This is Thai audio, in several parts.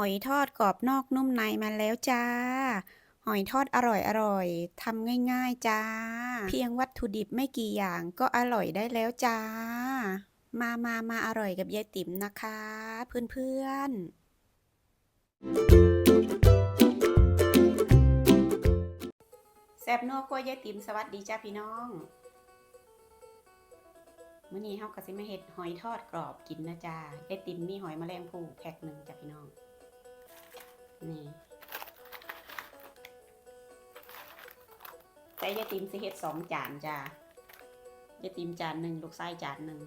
หอยทอดกรอบนอกนุ่มในมาแล้วจ้า หอยทอดอร่อยอร่อยทำง่ายๆจ้า เพียงวัตถุดิบไม่กี่อย่างก็อร่อยได้แล้วจ้า มามามาอร่อยกับยายติ๋มนะคะ เพื่อนๆแซบนัวกล้วยยายติ๋มสวัสดีจ้าพี่น้องมื้อนี้เฮาก็สิมาเฮ็ดหอยทอดกรอบกินนะจ้ายายติ๋มมีหอยแมลงภู่แพ็คหนึ่งจ้ะพี่น้อง นี่แต่ยาติมสิเฮ็ดสองจานจ้ายาติมจานหนึ่งลูกไส้จานหนึ่ง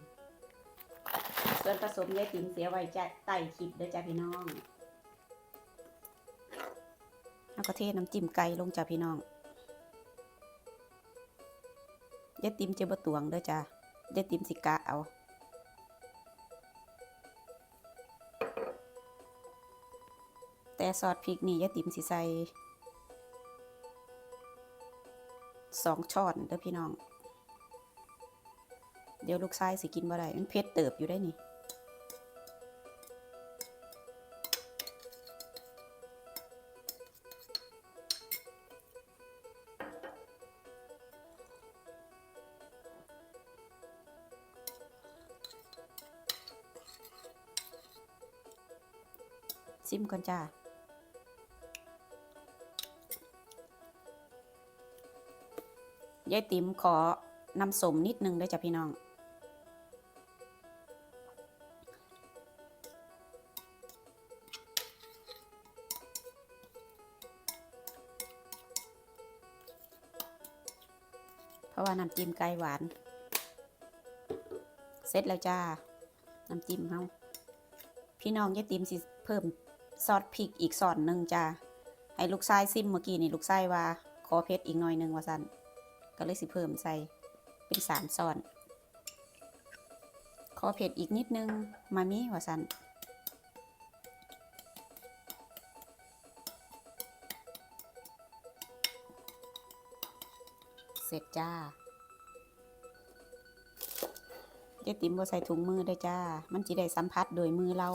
ส่วนผสมยาติมเสียไว้จะใต้คลิปเด้อจ้ะพี่น้องแล้วก็เทน้ำจิ้มไก่ลงจ้ะพี่น้องยาติ๋มจะบ่ตวงเด้อจ้ะเดี๋ยวติมสิกะเอา แต่ซอสพริกนี่ยายติมสิใส่สองช้อนเด้อพี่น้อง เดี๋ยวลูกชายสิกินบ่ได้มันเผ็ดเติบอยู่ได้นี่ซิมก่อนจ้า ยายติ๋มขอน้ำสมนิดนึงด้วยจ้ะพี่น้องเพราะว่าน้ำจิ้มไก่หวาน เสร็จแล้วจ้า น้ำจิ้มเฮาพี่น้องยายติ๋มสิเพิ่มซอสพริกอีกซอนหนึ่งจ้าให้ลูกชายซิมเมื่อกี้นี่ลูกชายว่า ขอเผ็ดอีกหน่อยหนึ่งว่าสัน ก็เลยสิเพิ่มใส่เป็นสามซอน ขอเผ็ดอีกนิดนึง มามีว่าสันเสร็จจ้าเจ๊ติ๋มบ่ใส่ถุงมือได้จ้า มันจิได้สัมผัสโดยมือเรา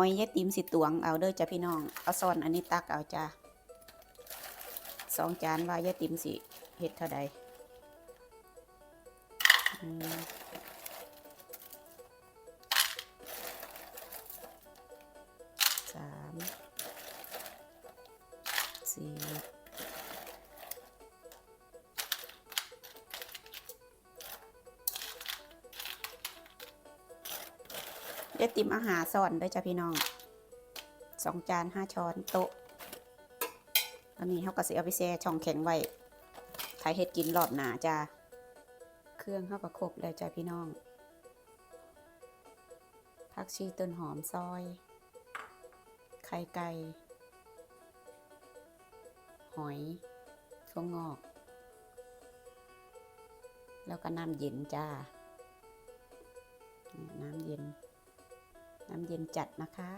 อยยายติ๋มสิตวงเอาเด้อจ้ะพี่น้อง เอาซอนอันนี้ตักเอาจ้าสองจานว่ายายติ๋มสิเห็ดเท่าใดอืม เดี๋ยติมอาหารสอนด้วยจ้ะพี่น้องสองจานห้าช้อนโต๊ะอันนี้เขาก็สิเอาไปแช่ช่องแข็งไว้ใครเฮ็ดกินรอบหนาจ้าเครื่องเขาก็ครบแล้วจ้ะพี่น้องผักชีต้นหอมซอย ไข่ไก่ หอยถั่วงอก แล้วก็น้ำเย็นจ้านี่น้ำเย็น น้ำเย็นจัดนะคะ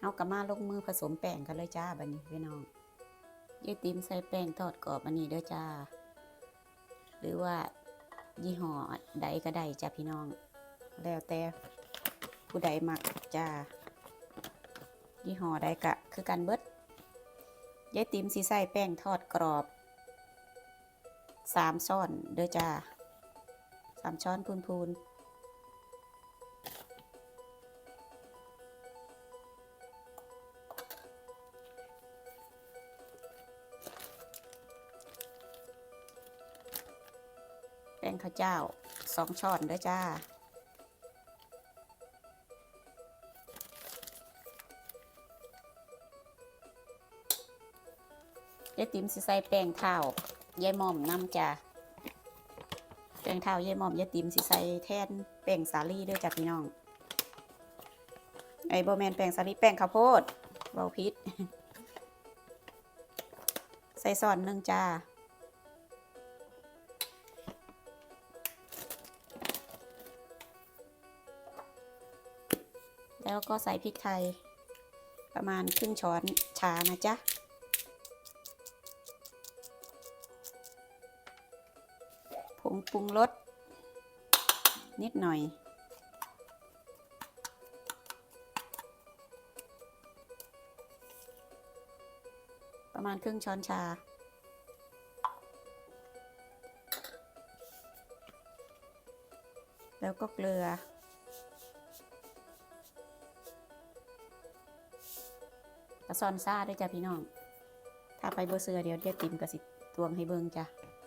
เอากระมาลงมือผสมแป้งกันเลยจ้าบันนี้พี่น้องยายติมใส่แป้งทอดกรอบอันนี้เด้อจ้า หรือว่ายี่ห้อใดก็ได้จ้าพี่น้อง แล้วแต่ผู้ใดมักจ้า ยี่ห้อใดกะคือกันเบิดยายติมสีใส่แป้งทอดกรอบสามช้อนเด้อจ้าสามช้อนพูนพูน ป้งข้าวเจ้าสองช้อนเด้อจ้ายายติ๋มสิใส่แป้งเท้ายายหม่อมน้ำจ้ะแป้งเท้ายายหม่อมยายติ๋มสิใส่แทนแป้งสาลี่ด้วยจ้ะพี่น้อง ไอ้โบแมนแป้งสาลี่แป้งข้าวโพดเบาพิษใส่ซอนหนึ่งจ้า แล้วก็ใส่พริกไทย ประมาณครึ่งช้อนชานะจ๊ะ ผงปรุงรสนิดหน่อย ประมาณครึ่งช้อนชาแล้วก็เกลือ กระซอนซ่าด้วยจ้ะพี่น้อง ถ้าไปเบอร์เสือเดี๋ยวเดี๋ยวติมกระสิตวงให้เบิ่งจ้ะ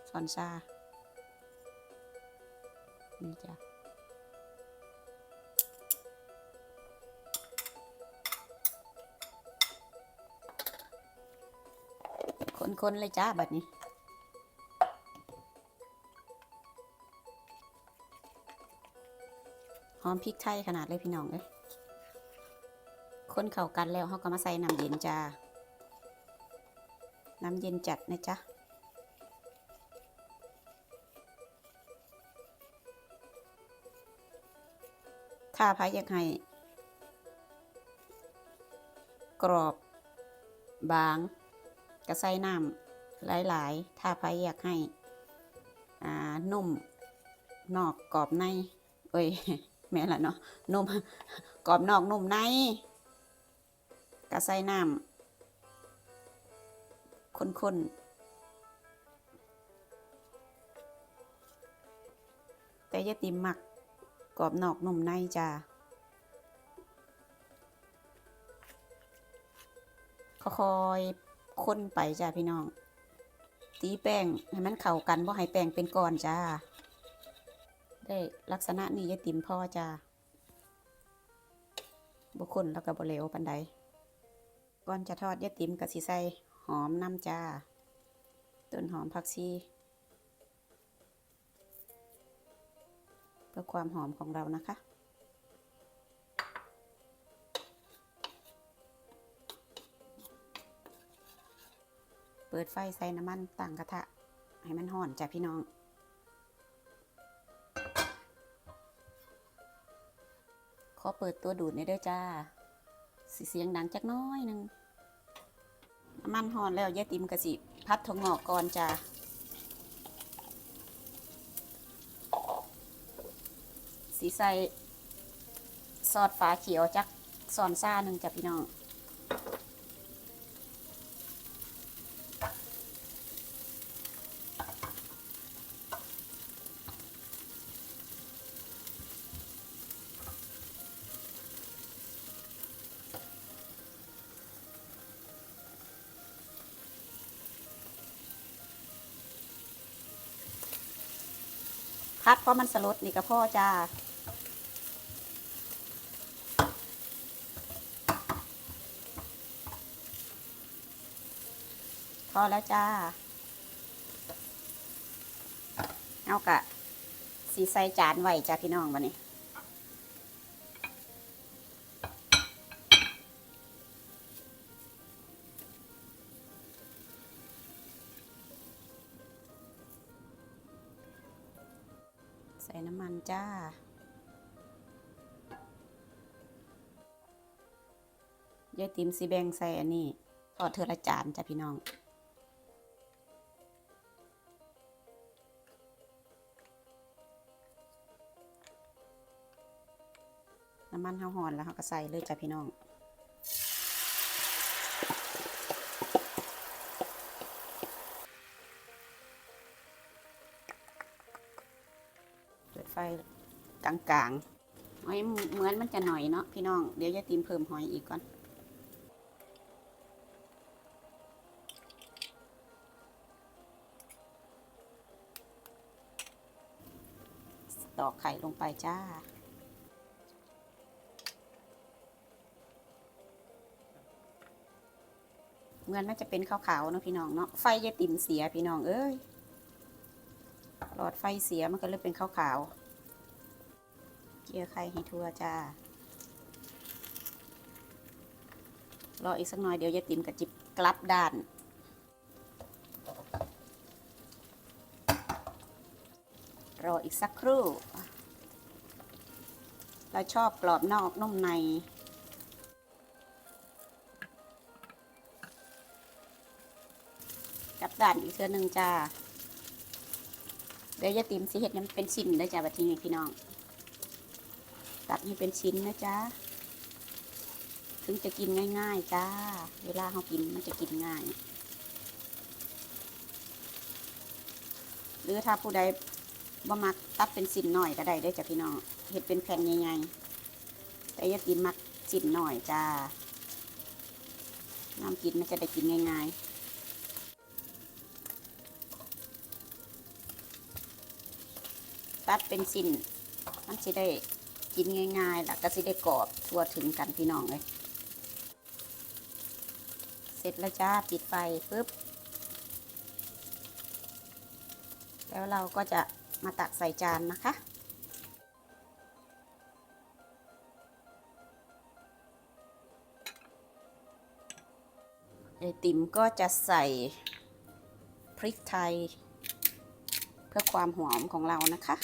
ซอนซ่านี่จ้ะคนๆเลยจ้าบัดนี้หอมพริกไทยขนาดเลยพี่น้องเอ้ย คนเข้ากันแล้วเขาก็มาใส่น้ำเย็นจ้า น้ำเย็นจัดนะจ๊ะถ้าพายอยากให้กรอบบางก็ใส่น้ำหลาย ๆ ถ้าพายอยากให้อ่านุ่มนอกกรอบใน เอ้ย แม่ละเนาะนุ่มกรอบนอกนุ่มใน ก็ใส่น้ำข้นๆ แต่ยาติมหมักกรอบนอกนุ่มในจ้าค่อยๆคนไปจ้าพี่น้อง ตีแป้งให้มันเข้ากันบ่ให้แป้งเป็นก้อนจ้า ได้ลักษณะนี้ยาติมพ่อจ้าบุคนแล้วก็บเลวปันใด ก่อนจะทอดยายติมกับสีใส่หอมน้ำจ้า ต้นหอมผักชีเพื่อความหอมของเรานะคะ เปิดไฟใส่น้ำมันตั้งกระทะ ให้มันห่อนจ้ะพี่น้องขอเปิดตัวดูดในเด้อจ้า สิเสียงดังจักน้อยหนึง มันหอนแล้วยายติมกะสิพัดทงงอกก่อนจ้าสีใส่ซอสฝาเขียวจักซอนซ่าหนึ่งจ้ะพี่น้องัดเพราะมันสลดนี่ก็พ่อจ้าพอแล้วจ้าเอากะสีใส่จานไว้จ้าพี่น้องวันนี้ ใส่น้ำมันจ้า ยายติมสีแบงใส่อันนี้ทอดเทอละจานจ้ะพี่น้อง น้ำมันเฮาหอนแล้วเขาก็ใส่เลยจ้ะพี่น้อง กลางๆหอยเหมือนมันจะหน่อยเนาะพี่น้อง เดี๋ยวยายติมเพิ่มหอยอีกก่อนตอกไข่ลงไปจ้า เหมือนมันจะเป็นขาวๆเนาะพี่น้องเนาะ ไฟยายติ่มเสียพี่น้องเอ้ย หลอดไฟเสียมันก็เลยเป็นขาวๆ เกี่ยไข่ให้ทั่วจ้ารออีกสักหน่อยเดี๋ยวยายติ่มกับจิบกลับด้าน รออีกสักครู่ เราชอบกรอบนอกนุ่มในกลับด้านอีกเทือหนึ่งจ้าเดี๋ยวยายติ๋มสิเห็ดให้มันเป็นชิ้นเด้อจ้าบัดทีนี้พี่น้อง ตัดให้เป็นชิ้นนะจ๊ะ ถึงจะกินง่าย ๆ จ้า เวลาเขากินมันจะกินง่าย หรือถ้าผู้ใดบ่มักตัดเป็นสิ้นหน่อยก็ได้เด้จ้ะพี่น้องเห็ดเป็นแผ่นใหญ่ๆแต่อยาตินมักสิ้นหน่อยจ้าน้ำกินมันจะได้กินง่ายๆตัดเป็นสิ้น มันจะได้ กินง่ายๆแล้วก็สิได้กรอบทั่วถึงกันพี่น้องเลยเสร็จแล้วจ้าปิดไฟปุ๊บ แล้วเราก็จะมาตักใส่จานนะคะไอติมก็จะใส่พริกไทย เพื่อความหอมของเรานะคะ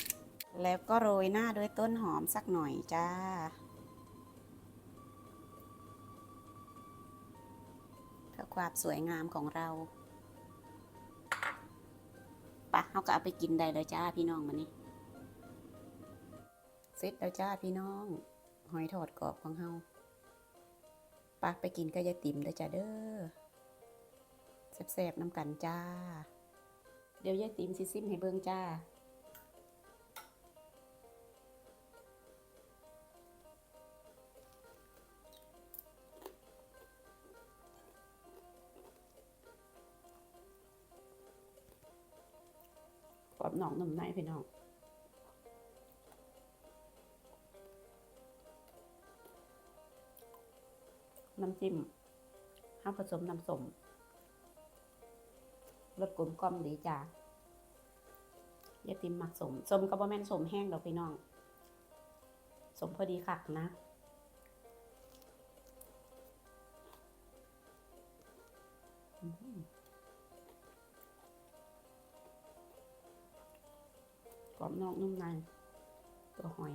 แล้วก็โรยหน้าด้วยต้นหอมสักหน่อยจ้า เพื่อความสวยงามของเราปะเขาก็เอาไปกินได้เลยจ้าพี่น้องมานี่เสร็จแล้วจ้าพี่น้อง หอยทอดกรอบของเฮาปะไปกินก็ยายติ๋มเด้จ้าเด้อแซ่บๆน้ำกันจ้า เดี๋ยวยายติ๋มสิซิมให้เบิ่งจ้า อบหนองนุ่มในพี่น้องน้ำจิ้มห้าผสมน้ำสมรสกลมกล่อมดีจ้าย่าติมหมักสมสมก็บ่แม่นสมแห้งดอกพี่น้องสมพอดีคักนะ รอบนอกนุ่มในตัวหอย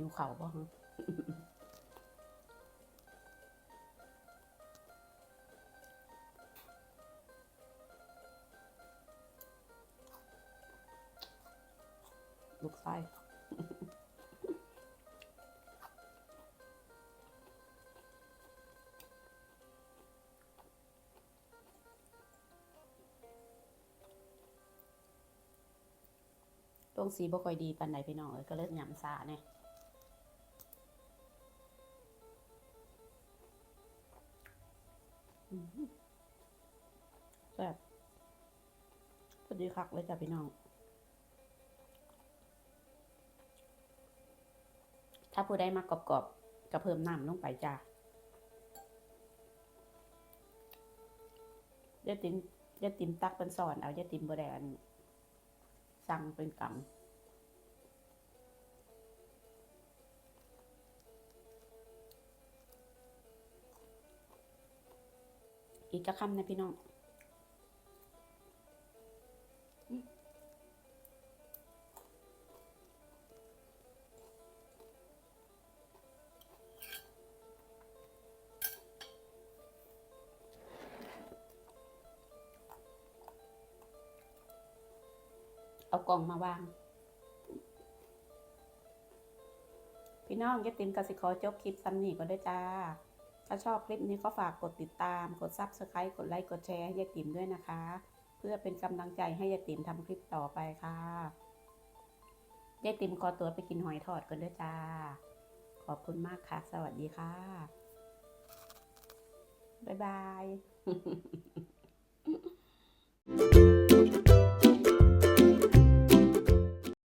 หิวเข่าวป่ะฮะลูกไส้ตรงสีบ่ค่อยดีปันใดพี่น้องเอ้ยก็เลิกยำซาเนี่ย แซ่บพอดีคักเลยจ้ะพี่น้อง ถ้าผู้ใดมากรอบๆก็เพิ่มน้ำลงไปจ้ะเดี๋ยวติมเดี๋ยวติมตักเป็นสอนเอาเดี๋ยวติมบแดอันสั่งเป็นกำ อีกกะคำนะพี่น้องเอากล่องมาวาง พี่น้องอยาติมกสิขอจบคลิปซ้ำนี่ก็ได้จ้า ถ้าชอบคลิปนี้ก็ฝากกดติดตาม กดซับสไครต์กดไลค์ กดแชร์ให้ยายติ๋มด้วยนะคะ เพื่อเป็นกำลังใจให้ยายติ๋มทำคลิปต่อไปค่ะ ยายติ๋มขอตัวไปกินหอยทอดกันด้วยจ้า ขอบคุณมากค่ะ สวัสดีค่ะ บ๊ายบาย